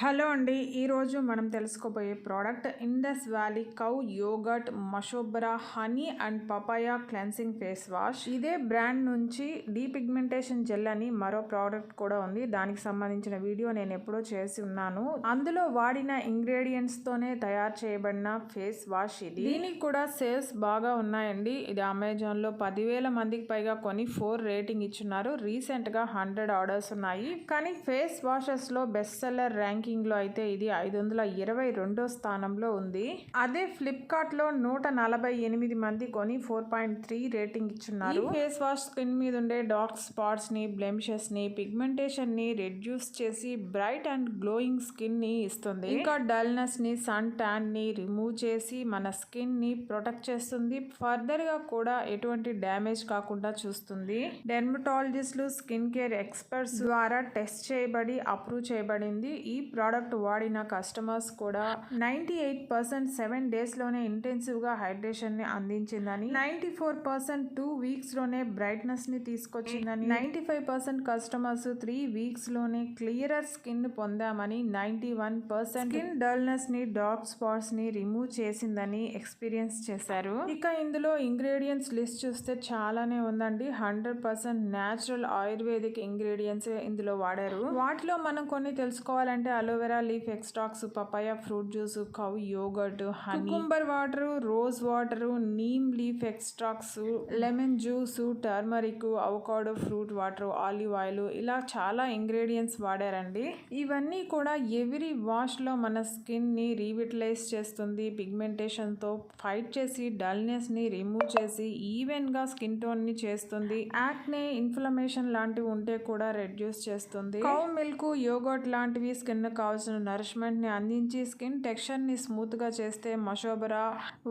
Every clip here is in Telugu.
హలో అండి. ఈరోజు మనం తెలుసుకోబోయే product Indus valley cow yogurt Mashobra honey and papaya cleansing face wash. ఇదే బ్రాండ్ నుంచి డీపిగ్మెంటేషన్ జెల్ అని మరో ప్రోడక్ట్ కూడా ఉంది. దానికి సంబంధించిన వీడియో నేను ఎప్పుడో చేసి ఉన్నాను. అందులో వాడిన ఇంగ్రీడియంట్స్ తోనే తయారు చేయబడిన ఫేస్ వాష్ ఇది. దీనికి కూడా సేల్స్ బాగా ఉన్నాయండి. ఇది అమెజాన్లో పదివేల మందికి పైగా కొని ఫోర్ రేటింగ్ ఇచ్చున్నారు. రీసెంట్గా హండ్రెడ్ ఆర్డర్స్ ఉన్నాయి. కానీ ఫేస్ వాషెస్లో బెస్ట్ సెల్లర్ ర్యాంక్ ర్యాంకింగ్లో అయితే ఇది ఐదు వందల ఇరవై రెండో స్థానంలో ఉంది. అదే ఫ్లిప్కార్ట్లో నూట నలభై ఎనిమిది మంది కొని ఫోర్ పాయింట్ త్రీ రేటింగ్ ఇచ్చున్నారు. ఫేస్ వాష్ స్కిన్ మీద ఉండే డార్క్ స్పాట్స్ని బ్లెమిషెస్ని పిగ్మెంటేషన్ని రెడ్యూస్ చేసి బ్రైట్ అండ్ గ్లోయింగ్ స్కిన్ని ఇస్తుంది. ఇంకా డల్నెస్ని సన్ ట్యాన్ని రిమూవ్ చేసి మన స్కిన్ని ప్రొటెక్ట్ చేస్తుంది. ఫర్దర్గా కూడా ఎటువంటి డ్యామేజ్ కాకుండా చూస్తుంది. డెర్మటాలజిస్టులు స్కిన్ కేర్ ఎక్స్పర్ట్స్ ద్వారా టెస్ట్ చేయబడి అప్రూవ్ చేయబడింది. ఈ ప్రోడక్ట్ వాడిన కస్టమర్స్ కూడా నైంటీ ఎయిట్ పర్సెంట్ సెవెన్ డేస్లోనే ఇంటెన్సివ్గా హైడ్రేషన్ని అందించిందని నైంటీ ఫోర్ పర్సెంట్ టూ వీక్స్లోనే బ్రైట్నెస్ని తీసుకొచ్చిందని ninety five percent customers three వీక్స్లోనే clearer skin పొందామని నైంటీ వన్ పర్సెంట్ స్కిన్ డల్నెస్ని డార్క్ స్పాట్స్ని రిమూవ్ చేసిందని ఎక్స్పీరియన్స్ చేశారు. ఇక ఇందులో ఇంగ్రీడియంట్స్ లిస్ట్ చూస్తే చాలానే ఉందండి. Hundred percent natural ayurvedic ingredients ఇందులో వాడారు. వాటిలో మనం కొన్ని తెలుసుకోవాలంటే aloe vera leaf extracts papaya fruit juice cow yogurt honey cucumber water rose water neem leaf extracts lemon juice turmeric avocado fruit water olive oil ఇలా చాలా ఇంగ్రీడియంట్స్ వాడారండి. ఇవన్నీ కూడా ఎవ్రీ వాష్లో మన స్కిన్ని రీవిటలైజ్ చేస్తుంది పిగ్మెంటేషన్తో ఫైట్ చేసి డల్నెస్ని రిమూవ్ చేసి ఈవెన్గా స్కిన్ టోన్ని చేస్తుంది. యాక్నే ఇన్ఫ్లమేషన్ లాంటివి ఉంటే కూడా రెడ్యూస్ చేస్తుంది. కౌ మిల్క్ యోగర్ట్ లాంటివి స్కిన్ కావాల్సిన నరిష్మెంట్ని అందించి స్కిన్ టెక్స్చర్ని స్మూత్గా చేస్తే మషోబరా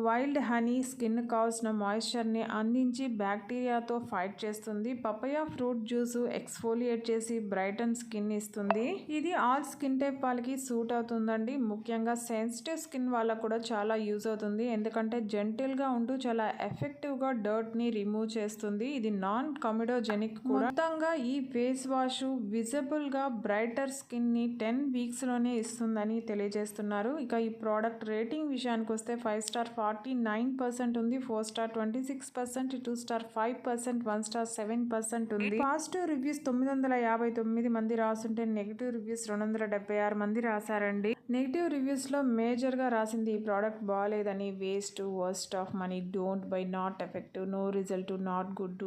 వైల్డ్ హనీ స్కిన్ కావాల్సిన మాయిశ్చర్ని అందించి బ్యాక్టీరియాతో ఫైట్ చేస్తుంది. పపయా ఫ్రూట్ జ్యూస్ ఎక్స్ఫోలియేట్ చేసి బ్రైటన్ స్కిన్ ఇస్తుంది. ఇది ఆల్ స్కిన్ టైప్ వాళ్ళకి సూట్ అవుతుందండి. ముఖ్యంగా సెన్సిటివ్ స్కిన్ వాళ్ళకు కూడా చాలా యూజ్ అవుతుంది. ఎందుకంటే జెంటిల్గా ఉంటూ చాలా ఎఫెక్టివ్గా డర్ట్ని రిమూవ్ చేస్తుంది. ఇది నాన్ కమిడోజెనిక్ మొత్తంగా ఈ ఫేస్ వాష్ విజిబుల్గా బ్రైటర్ స్కిన్ని టెన్ వీక్స్లోనే ఇస్తుందని తెలియజేస్తున్నారు. ఇక ఈ ప్రోడక్ట్ రేటింగ్ విషయానికి వస్తే five star forty nine percent ఉంది four star twenty six percent two star five percent one star seven percent ఉంది. పాజిటివ్ రివ్యూస్ తొమ్మిది వందల యాభై తొమ్మిది మంది రాసుంటే నెగిటివ్ రివ్యూస్ రెండు వందల డెబ్బై ఆరు మంది రాశారండి. నెగిటివ్ రివ్యూస్లో మేజర్గా రాసింది ఈ ప్రోడక్ట్ బాగాలేదని waste worst of money don't buy not effective no result not good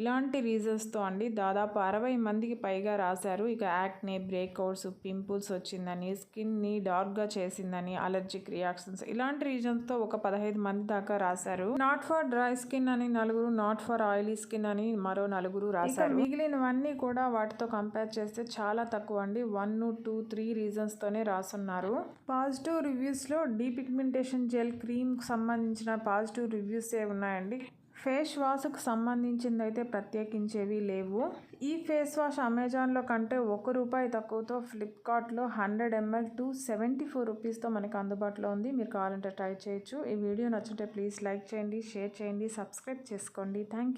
ఇలాంటి రీజన్స్తో అండి దాదాపు అరవై మందికి పైగా రాశారు. ఇక యాక్నే బ్రేక్అవుట్స్ పింపుల్స్ వచ్చిందని స్కిన్ని డార్క్గా చేసిందని అలర్జిక్ రియాక్షన్స్ ఇలాంటి రీజన్స్తో ఒక పదహైదు మంది దాకా రాశారు. నాట్ ఫర్ డ్రై స్కిన్ అని నలుగురు నాట్ ఫర్ ఆయిలీ స్కిన్ అని మరో నలుగురు రాశారు. మిగిలినవన్నీ కూడా వాటితో కంపేర్ చేస్తే చాలా తక్కువ అండి. వన్ టూ త్రీ రీజన్స్తోనే రాసున్నారు. పాజిటివ్ రివ్యూస్లో డీపిగ్మెంటేషన్ జెల్ క్రీమ్కి సంబంధించిన పాజిటివ్ రివ్యూస్ ఏ ఉన్నాయండి. ఫేస్ వాష్కు సంబంధించింది అయితే ప్రత్యేకించేవి లేవు. ఈ ఫేస్ వాష్ అమెజాన్లో కంటే ఒక రూపాయి తక్కువతో ఫ్లిప్కార్ట్లో hundred ML two seventy four రూపీస్తో మనకు అందుబాటులో ఉంది. మీరు కావాలంటే ట్రై చేయొచ్చు. ఈ వీడియో నచ్చితే ప్లీజ్ లైక్ చేయండి షేర్ చేయండి సబ్స్క్రైబ్ చేసుకోండి. Thank you